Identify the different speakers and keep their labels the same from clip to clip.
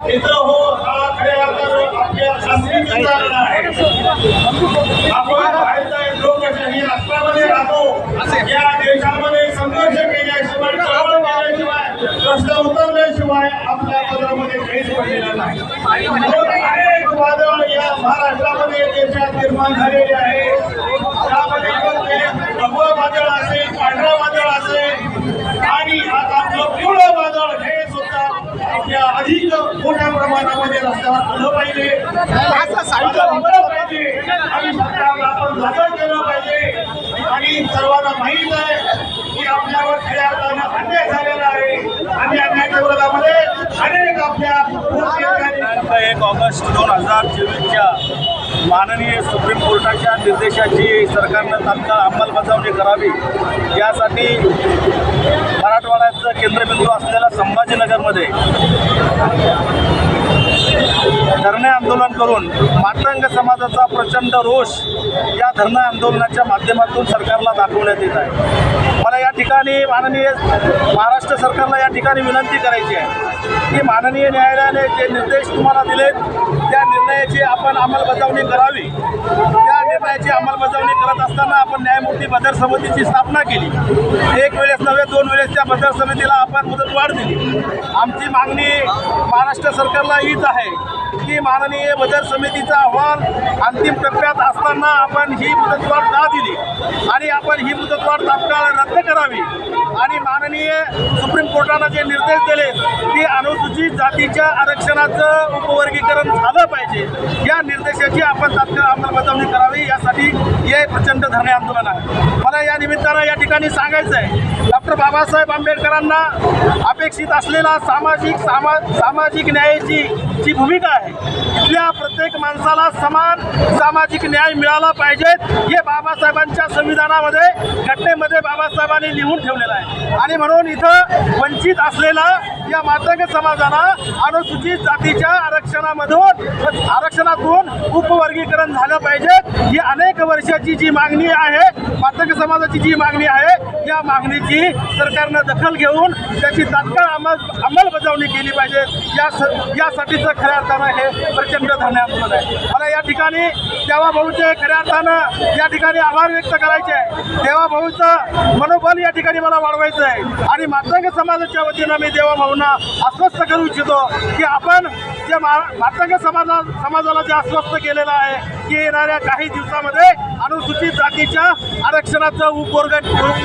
Speaker 1: मित्र हो हा खऱ्या अर्थानं आपल्या शास्त्रीय आहे. आपण भारताच्या लोकशाही राष्ट्रामध्ये राहतो. या देशामध्ये संघर्ष केल्याशिवाय चळवळ केल्याशिवाय प्रश्न उतरल्याशिवाय आपल्या पदरामध्ये काहीच पडलेला नाही म्हणून अनेक वादळ या महाराष्ट्रामध्ये देशात निर्माण झालेले आहे त्यामध्ये पण ते भगवं वादळ असेल पांढरं वादळ असेल आणि आता आपलं पिवळं वादळ हे सुद्धा आपल्या अधिक मोठ्या प्रमाणामध्ये रस्त्यावर आलं पाहिजे आता उभं पाहिजे आणि सर्वांना माहीत आहे की आपल्यावर अन्याय झालेला आहे आणि अन्यायाच्या विरोधामध्ये अनेक आपल्या
Speaker 2: एक ऑगस्ट दोन हजार चोवीसच्या माननीय सुप्रीम कोर्टाच्या निर्देशाची सरकारनं तात्काळ अंमलबजावणी करावी. यासाठी मराठवाड्याचं केंद्रबिंदू असलेल्या संभाजीनगरमध्ये धरणे आंदोलन करून मातंग समाजाचा प्रचंड रोष या धरणे आंदोलनाच्या माध्यमातून सरकारला दाखवण्यात येत आहे. मला या ठिकाणी माननीय महाराष्ट्र सरकारला या ठिकाणी विनंती करायची आहे की माननीय न्यायालयाने जे निर्देश तुम्हाला दिलेत त्या निर्णयाची आपण अंमलबजावणी करावी. त्या निर्णयाची अंमलबजावणी करत असताना आपण न्यायमूर्ती बदर समितीची स्थापना केली. एक वेळेस नव्हे दोन वेळेस त्या बदर समितीला आपण मुदतवाढ दिली. आमची मागणी महाराष्ट्र सरकारला हीच आहे की माननीय बचत समितीचा अहवाल अंतिम टप्प्यात असताना आपण ही मुदतवाढ का दिली? आणि आपण ही मुदतवाढ तात्काळ रद्द करावी? आणि माननीय सुप्रीम कोर्टानं जे निर्देश दिले की अनुसूचित जातीच्या आरक्षणाचं उपवर्गीकरण झालं पाहिजे. या निर्देशाची आपण तात्काळ अंमलबजावणी करावी यासाठी हे प्रचंड धरणे आंदोलन आहे. मला या निमित्तानं या ठिकाणी सांगायचं आहे डॉक्टर बाबासाहेब आंबेडकरांना अपेक्षित असलेला सामाजिक सामा सामाजिक न्यायाची जी भूमिका आहे इथल्या प्रत्येक माणसाला समान सामाजिक न्याय मिळाला पाहिजे हे बाबासाहेबांच्या संविधानामध्ये घटनेमध्ये बाबासाहेबांनी लिहून ठेवलेलं आहे. आणि म्हणून इथं वंचित असलेला या मातंग समाजाला अनुसूचित जातीच्या आरक्षणामधून आरक्षणातून उपवर्गीकरण झालं पाहिजे. ही अनेक वर्षाची जी मागणी आहे मातंग समाजाची जी मागणी आहे या मागणीची सरकारनं दखल घेऊन त्याची तात्काळ अंमल अंमलबजावणी केली पाहिजे. या स यासाठीचं खऱ्या अर्थानं हे प्रचंड धरणे आहे. मला या ठिकाणी देवाभाऊचे खऱ्या अर्थानं या ठिकाणी आभार व्यक्त करायचे आहे. देवाभाऊचं मनोबल या ठिकाणी मला वाढवायचं आहे. आणि मातंग समाजाच्या वतीनं मी देवाभाऊंना आश्वस्त करू इच्छितो की आपण जे मा मातंग समाजा समाजाला जे आश्वस्त केलेलं आहे की येणाऱ्या काही दिवसामध्ये अनुसूचित जातीच्या आरक्षणाचं उपवर्ग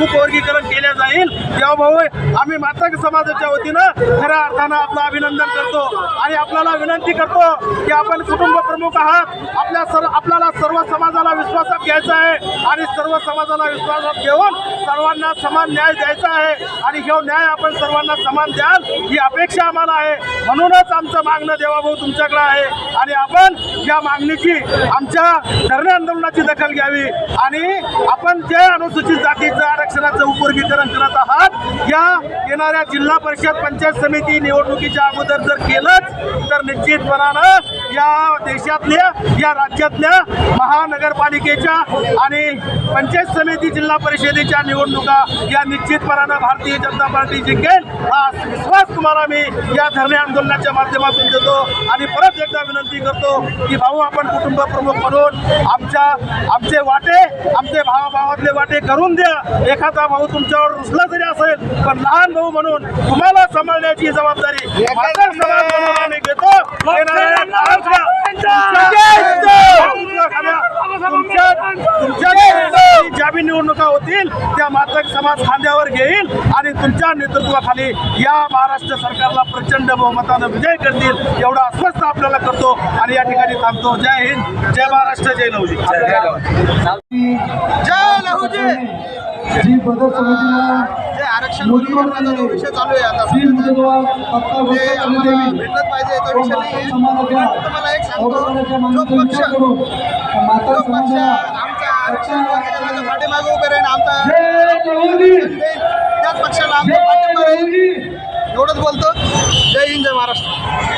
Speaker 2: उपवर्गीकरण केलं जाईल. देवाभाऊ आम्ही मातंग समाजाच्या वतीनं खऱ्या अर्थानं आपलं अभिनंदन करतो आणि आपल्याला विनंती करतो की आपण कुटुंब प्रमुख आहात. आपल्या सर्व आपल्याला सर्व समाजाला विश्वासात घ्यायचा आहे आणि सर्व समाजाला विश्वासात घेऊन सर्वांना समान न्याय द्यायचा आहे. आणि हे न्याय आपण सर्वांना समान द्याल ही अपेक्षा आम्हाला आहे. म्हणूनच आमचं मागणं देवाभाऊ तुमच्याकडे आहे. आणि आपण या मागणीची आमच्या धरणे आंदोलनाची दखल घ्यावी. आणि आपण जे अनुसूचित जातीचं आरक्षणाचं उपवर्गीकरण करत आहात. या येणाऱ्या जिल्हा परिषद पंचायत समिती निवडणुकीच्या अगोदर जर केलंच तर निश्चितपणानं या देशातल्या या राज्यातल्या महानगरपालिकेच्या आणि पंचायत समिती जिल्हा परिषदेच्या निवडणुका या निश्चितपणानं भारतीय जनता पार्टी जिंकेल हा विश्वास तुम्हाला मी या धरणे आंदोलनाच्या माध्यमातून देतो. आणि परत एकदा विनंती करतो की भाऊ आपण कुटुंब प्रमुख म्हणून आमच्या आमचे वाटे आमचे भावाभावातले वाटे करून द्या. एखादा भाऊ तुमच्यावर रुसला जरी असेल पण लहान भाऊ म्हणून तुम्हाला सांभाळण्याची जबाबदारी समाज म्हणून आम्ही घेतो तुमच्या ज्या बी निवडणुका होतील त्या मातक समाज खांद्यावर घेईल आणि तुमच्या नेतृत्वाखाली या महाराष्ट्र सरकारला प्रचंड बहुमतानं विजय करतील एवढं आश्वस्त आपल्याला करतो आणि या ठिकाणी थांबतो. जय हिंद! जय महाराष्ट्र जय नवजी.
Speaker 3: जय लहूजी
Speaker 4: जी बदल समितीला
Speaker 3: आरक्षण विषय चालू आहे आता. पाहिजे विषय नाही तुम्हाला एक सांगतो. जो पक्ष जो पक्ष आमच्या आरक्षण वर्गीकरणाच्या पाठीमागे उभे राहील आमचा
Speaker 4: जय मोदी
Speaker 3: त्याच पक्षाला आमचा
Speaker 4: जय
Speaker 3: पाठिंबा राहील.
Speaker 4: मोदी
Speaker 3: एवढंच बोलतो. जय हिंद जय महाराष्ट्र.